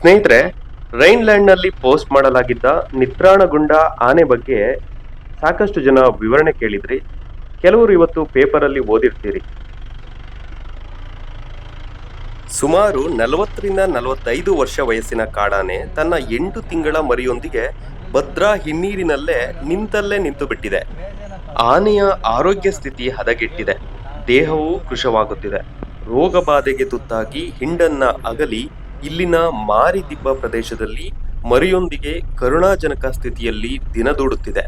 ಸ್ನೇಹಿತರೆ, ರೈನ್ಲ್ಯಾಂಡ್ನಲ್ಲಿ ಪೋಸ್ಟ್ ಮಾಡಲಾಗಿದ್ದ ನಿತ್ರಾಣಗೊಂಡ ಆನೆ ಬಗ್ಗೆ ಸಾಕಷ್ಟು ಜನ ವಿವರಣೆ ಕೇಳಿದ್ರಿ. ಕೆಲವರು ಇವತ್ತು ಪೇಪರಲ್ಲಿ ಓದಿರ್ತೀರಿ. ಸುಮಾರು ನಲವತ್ತರಿಂದ ನಲವತ್ತೈದು ವರ್ಷ ವಯಸ್ಸಿನ ಕಾಡಾನೆ ತನ್ನ ಎಂಟು ತಿಂಗಳ ಮರಿಯೊಂದಿಗೆ ಭದ್ರಾ ಹಿನ್ನೀರಿನಲ್ಲೇ ನಿಂತಲ್ಲೇ ನಿಂತು ಬಿಟ್ಟಿದೆ ಆನೆಯ ಆರೋಗ್ಯ ಸ್ಥಿತಿ ಹದಗೆಟ್ಟಿದೆ. ದೇಹವು ಕೃಶವಾಗುತ್ತಿದೆ. ರೋಗ ಬಾಧೆಗೆ ತುತ್ತಾಗಿ ಹಿಂಡನ್ನ ಅಗಲಿ ಇಲ್ಲಿನ ಮಾರಿದಿಬ್ಬ ಪ್ರದೇಶದಲ್ಲಿ ಮರಿಯೊಂದಿಗೆ ಕರುಣಾಜನಕ ಸ್ಥಿತಿಯಲ್ಲಿ ದಿನದೂಡುತ್ತಿದೆ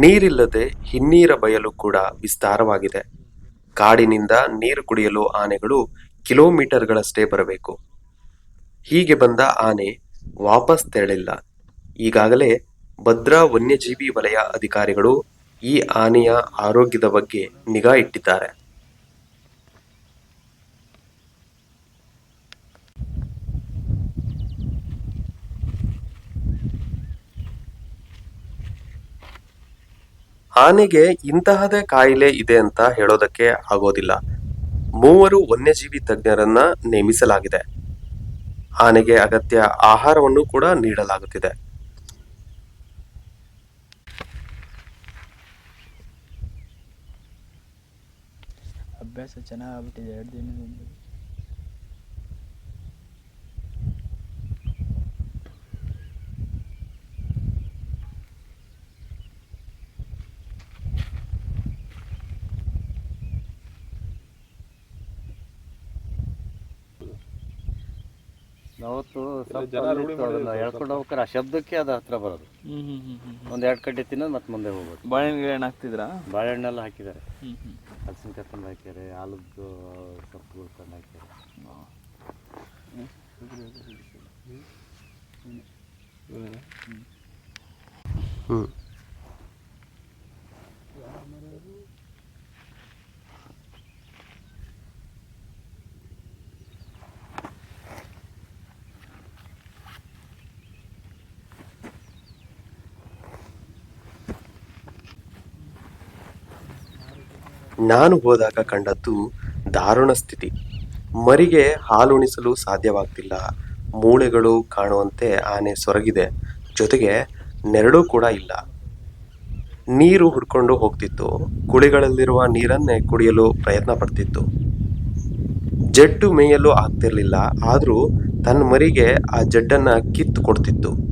ನೀರಿಲ್ಲದೆ ಹಿನ್ನೀರ ಬಯಲು ಕೂಡ ವಿಸ್ತಾರವಾಗಿದೆ. ಕಾಡಿನಿಂದ ನೀರು ಕುಡಿಯಲು ಆನೆಗಳು ಕಿಲೋಮೀಟರ್ಗಳಷ್ಟೇ ಬರಬೇಕು. ಹೀಗೆ ಬಂದ ಆನೆ ವಾಪಸ್ ತೆರಳಿಲ್ಲ. ಈಗಾಗಲೇ ಭದ್ರಾ ವನ್ಯಜೀವಿ ವಲಯ ಅಧಿಕಾರಿಗಳು ಈ ಆನೆಯ ಆರೋಗ್ಯದ ಬಗ್ಗೆ ನಿಗಾ ಇಟ್ಟಿದ್ದಾರೆ. ಆನೆಗೆ ಇಂತಹದೇ ಕಾಯಿಲೆ ಇದೆ ಅಂತ ಹೇಳೋದಕ್ಕೆ ಆಗೋದಿಲ್ಲ. ಮೂವರು ವನ್ಯಜೀವಿ ತಜ್ಞರನ್ನ ನೇಮಿಸಲಾಗಿದೆ. ಆನೆಗೆ ಅಗತ್ಯ ಆಹಾರವನ್ನು ಕೂಡ ನೀಡಲಾಗುತ್ತಿದೆ. ಅಭ್ಯಾಸ ಚೆನ್ನಾಗಾಗ್ಬಿಟ್ಟಿದೆ ಎರಡು ದಿನದಿಂದ. ಎಳ್ಕೊಂಡು ಹೋಗ್ತಾರೆ ಆ ಶಬ್ದಕ್ಕೆ ಅದು ಹತ್ರ ಬರೋದು. ಹ್ಞೂ ಹ್ಞೂ ಹ್ಞೂ ಹ್ಞೂ ಒಂದ್ ಎರಡು ಕಡ್ಡಿ ತಿನ್ನೋದು ಮತ್ತೆ ಮುಂದೆ ಹೋಗೋದು ಬಾಳೆಹಣ್ಣು ಗಿಳೆಹಣ್ಣು ಹಾಕ್ತಿದ್ರಾ? ಬಾಳೆಹಣ್ಣೆಲ್ಲ ಹಾಕಿದ್ದಾರೆ. ಹ್ಞೂ ಹ್ಞೂ ಹಲಸಿನಕಾಯಿ ತಂದು ಹಾಕ್ಯಾರೆ ಆಲದ್ದು ಸೊಪ್ಪುಗಳು ತಂದು ಹಾಕ್ಯಾರೆ. ಹ್ಮ್. ನಾನು ಹೋದಾಗ ಕಂಡದ್ದು ದಾರುಣ ಸ್ಥಿತಿ. ಮರಿಗೆ ಹಾಲುಣಿಸಲು ಸಾಧ್ಯವಾಗ್ತಿಲ್ಲ. ಮೂಳೆಗಳು ಕಾಣುವಂತೆ ಆನೆ ಸೊರಗಿದೆ. ಜೊತೆಗೆ ನೆರಳು ಕೂಡ ಇಲ್ಲ. ನೀರು ಹುಡ್ಕೊಂಡು ಹೋಗ್ತಿತ್ತು. ಕುಳಿಗಳಲ್ಲಿರುವ ನೀರನ್ನೇ ಕುಡಿಯಲು ಪ್ರಯತ್ನ ಪಡ್ತಿತ್ತು. ಜಡ್ಡು ಮೇಯಲು ಆಗ್ತಿರ್ಲಿಲ್ಲ. ಆದರೂ ತನ್ನ ಮರಿಗೆ ಆ ಜಡ್ಡನ್ನು ಕಿತ್ತು ಕೊಡ್ತಿತ್ತು.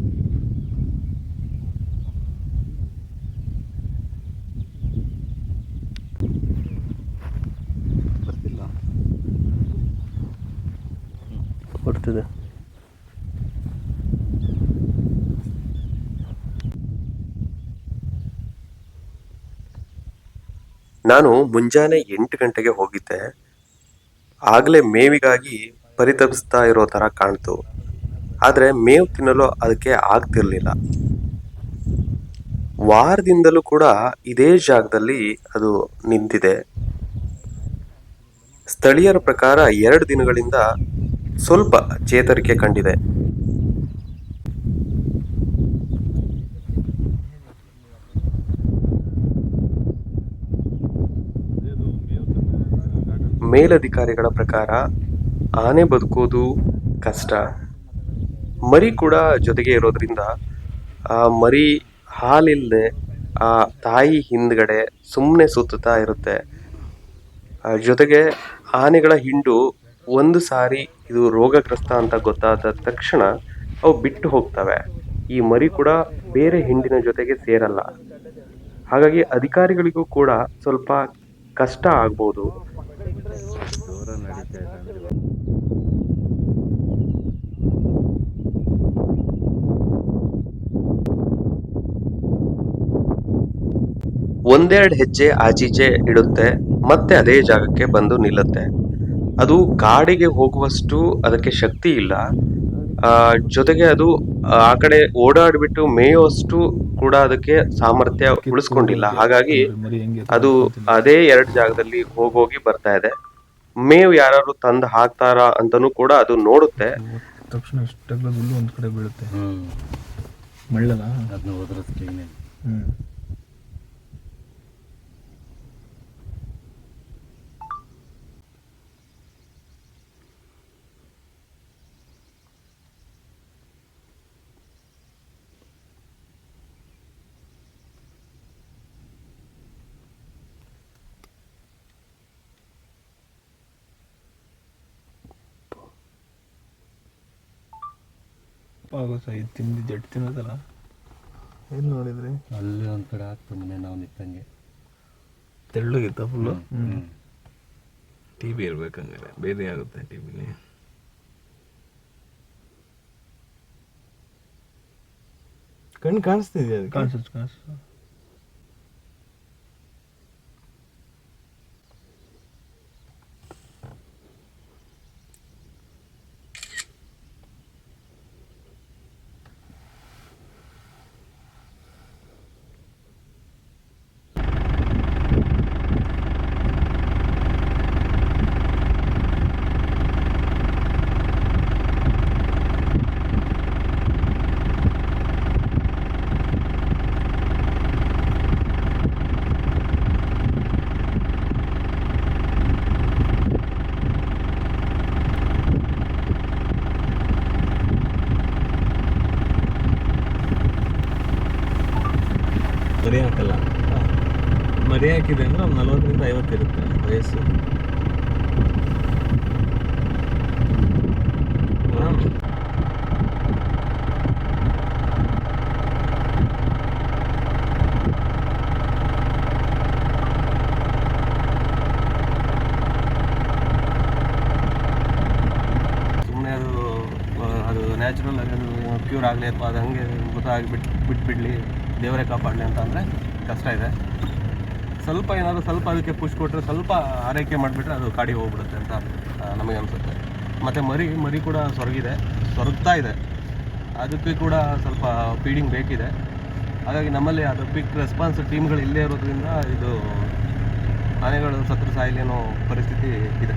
ಕೊಡ್ತಿದೆ. ನಾನು ಮುಂಜಾನೆ ಎಂಟು ಗಂಟೆಗೆ ಹೋಗಿದ್ದೆ. ಆಗ್ಲೇ ಮೇವಿಗಾಗಿ ಪರಿತಪಿಸ್ತಾ ಇರೋ ತರ ಕಾಣ್ತು. ಆದ್ರೆ ಮೇವು ತಿನ್ನಲು ಅದಕ್ಕೆ ಆಗ್ತಿರ್ಲಿಲ್ಲ. ವಾರದಿಂದಲೂ ಕೂಡ ಇದೇ ಜಾಗದಲ್ಲಿ ಅದು ನಿಂತಿದೆ. ಸ್ಥಳೀಯರ ಪ್ರಕಾರ ಎರಡು ದಿನಗಳಿಂದ ಸ್ವಲ್ಪ ಚೇತರಿಕೆ ಕಂಡಿದೆ. ಮೇಲಧಿಕಾರಿಗಳ ಪ್ರಕಾರ ಆನೆ ಬದುಕೋದು ಕಷ್ಟ. ಮರಿ ಕೂಡ ಜೊತೆಗೆ ಇರೋದ್ರಿಂದ, ಆ ಮರಿ ಹಾಲಿಲ್ಲದೆ ಆ ತಾಯಿ ಹಿಂದ್ಗಡೆ ಸುಮ್ಮನೆ ಸುತ್ತುತ್ತಾ ಇರುತ್ತೆ. ಜೊತೆಗೆ ಆನೆಗಳ ಹಿಂಡು ಒಂದು ಸಾರಿ ಇದು ರೋಗಗ್ರಸ್ತ ಅಂತ ಗೊತ್ತಾದ ತಕ್ಷಣ ಅವು ಬಿಟ್ಟು ಹೋಗ್ತವೆ. ಈ ಮರಿ ಕೂಡ ಬೇರೆ ಹಿಂಡಿನ ಜೊತೆಗೆ ಸೇರಲ್ಲ. ಹಾಗಾಗಿ ಅಧಿಕಾರಿಗಳಿಗೂ ಕೂಡ ಸ್ವಲ್ಪ ಕಷ್ಟ ಆಗ್ಬೋದು. ಒಂದೆರಡು ಹೆಜ್ಜೆ ಆಚೀಚೆ ಇಡುತ್ತೆ, ಮತ್ತೆ ಅದೇ ಜಾಗಕ್ಕೆ ಬಂದು ನಿಲ್ಲುತ್ತೆ. ಅದು ಕಾಡಿಗೆ ಹೋಗುವಷ್ಟು ಅದಕ್ಕೆ ಶಕ್ತಿ ಇಲ್ಲ. ಆ ಜೊತೆಗೆ ಅದು ಆ ಕಡೆ ಓಡಾಡ್ಬಿಟ್ಟು ಮೇಯುವಷ್ಟು ಕೂಡ ಅದಕ್ಕೆ ಸಾಮರ್ಥ್ಯ ಉಳಿಸ್ಕೊಂಡಿಲ್ಲ. ಹಾಗಾಗಿ ಅದು ಅದೇ ಎರಡು ಜಾಗದಲ್ಲಿ ಹೋಗೋಗಿ ಬರ್ತಾ ಇದೆ. ಮೇವು ಯಾರು ತಂದು ಹಾಕ್ತಾರ ಅಂತನೂ ಕೂಡ ಅದು ನೋಡುತ್ತೆ. ತಕ್ಷಣ ಒಂದು ಕಡೆ ಬೀಳುತ್ತೆ. ಆಗುತ್ತೆ ಇದು ತಿಂದು ಜಡ್ ತಿನ್ನೋದಲ್ಲ? ಏನು ನೋಡಿದ್ರಿ? ಅಲ್ಲಿ ಒಂದು ಕಡೆ ಹಾಕ್ತು ಮನೆ ನಾವು ನಿಂತಂಗೆ. ತೆಳ್ಳಗಿತ್ತ ಫುಲ್ಲು ಹ್ಞೂ ಟಿ ಬಿ ಇರ್ಬೇಕಂಗಾರೆ ಬೇರೆ ಆಗುತ್ತೆ ಟಿ ಬಿನೇ ಕಣ್ಣು ಕಾಣಿಸ್ತಿದ್ಯಾ ಅದು ಕಾಣಿಸುತ್ತೆ ಕಾಣಿಸುತ್ತೆ. ಮರಿ ಹಾಕಲ್ಲ. ಮರಿ ಹಾಕಿದೆ ಅಂದ್ರೆ ಒಂದು ನಲ್ವತ್ತರಿಂದ ಐವತ್ತು ಇರುತ್ತೆ ವಯಸ್ಸು. ನ್ಯಾಚುರಲ್ ಆಗಿ ಅದು ಕ್ಯೂರ್ ಆಗಲಿ ಅಥವಾ ಅದು ಹಂಗೆ ಗೊತ್ತಾಗಿ ಬಿಟ್ಟು ಬಿಟ್ಬಿಡ್ಲಿ. ದೇವರೇ ಕಾಪಾಡಲಿ ಅಂತ ಅಂದರೆ ಕಷ್ಟ ಇದೆ. ಸ್ವಲ್ಪ ಏನಾದರೂ ಸ್ವಲ್ಪ ಅದಕ್ಕೆ ಪುಷ್ ಕೊಟ್ಟರೆ ಸ್ವಲ್ಪ ಆರೈಕೆ ಮಾಡಿಬಿಟ್ರೆ ಅದು ಕಾಡಿ ಹೋಗ್ಬಿಡುತ್ತೆ ಅಂತ ನಮಗೆ ಅನಿಸುತ್ತೆ. ಮತ್ತು ಮರಿ ಮರಿ ಕೂಡ ಸೊರಗಿದೆ ಸೊರಗ್ತಾ ಇದೆ. ಅದಕ್ಕೆ ಕೂಡ ಸ್ವಲ್ಪ ಫೀಡಿಂಗ್ ಬೇಕಿದೆ. ಹಾಗಾಗಿ ನಮ್ಮಲ್ಲಿ ಅದು ಪಿಕ್ ರೆಸ್ಪಾನ್ಸ್ ಟೀಮ್ಗಳು ಇಲ್ಲೇ ಇರೋದ್ರಿಂದ ಇದು ಆನೆಗಳು ಸತ್ರ ಸಾಯಿಲಿ ಅನ್ನೋ ಪರಿಸ್ಥಿತಿ ಇದೆ.